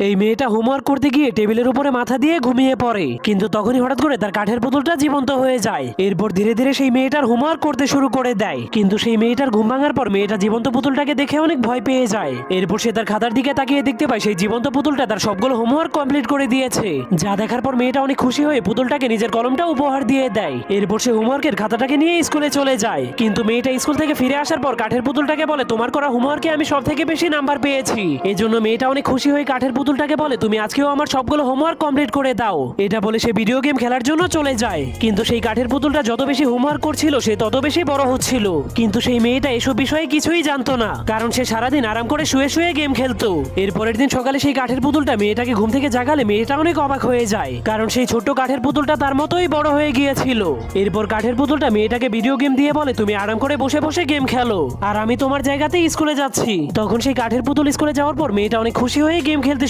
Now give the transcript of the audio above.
এই মেয়েটা হোমওয়ার্ক করতে গিয়ে টেবিলের উপরে মাথা দিয়ে ঘুমিয়ে পড়ে, কিন্তু তখনই হঠাৎ করে তার কাঠের পুতুলটা জীবন্ত হয়ে যায়। এরপর ধীরে ধীরে সেই মেয়েটার হোমওয়ার্ক করতে শুরু করে দেয়। কিন্তু সেই মেয়েটার ঘুম ভাঙার পর মেয়েটা জীবন্ত পুতুলটাকে দেখে অনেক ভয় পেয়ে যায়। এরপর সে তার খাতার দিকে তাকিয়ে দেখতে পায় সেই জীবন্ত পুতুলটা তার সবগুলো হোমওয়ার্ক কমপ্লিট করে দিয়েছে। যা দেখার পর মেয়েটা অনেক খুশি হয়ে পুতুলটাকে নিজের কলমটা উপহার দিয়ে দেয়। এরপর সে হোমওয়ার্কের খাতাটাকে নিয়ে স্কুলে চলে যায়। কিন্তু মেয়েটা স্কুল থেকে ফিরে আসার পর কাঠের পুতুলটাকে বলে, তোমার করা হোমওয়ার্কে আমি সব থেকে বেশি নাম্বার পেয়েছি। এজন্য মেয়েটা অনেক খুশি হয়ে কাঠের পুতুলটাকে বলে, তুমি আজকেও আমার সবগুলো হোমওয়ার্ক কমপ্লিট করে দাও। এটা বলে সে ভিডিও গেম খেলার জন্য চলে যায়। কিন্তু সেই কাঠের পুতুলটা যত বেশি হোমওয়ার্ক করছিল, সে তত বেশি বড় হচ্ছিল। কিন্তু সেই মেয়েটা এসব বিষয়ে কিছুই জানতো না, কারণ সে সারাদিন আরাম করে শুয়ে শুয়ে গেম খেলতো। এর পরের দিন সকালে সেই কাঠের পুতুলটা মেয়েটাকে ঘুম থেকে জাগালে মেয়েটা অনেক অবাক হয়ে যায়, কারণ সেই ছোট্ট কাঠের পুতুলটা তার মতোই বড় হয়ে গিয়েছিল। এরপর কাঠের পুতুলটা মেয়েটাকে ভিডিও গেম দিয়ে বলে, তুমি আরাম করে বসে বসে গেম খেলো, আর আমি তোমার জায়গাতেই স্কুলে যাচ্ছি। তখন সেই কাঠের পুতুল স্কুলে যাওয়ার পর মেয়েটা অনেক খুশি হয়ে গেম খেলতে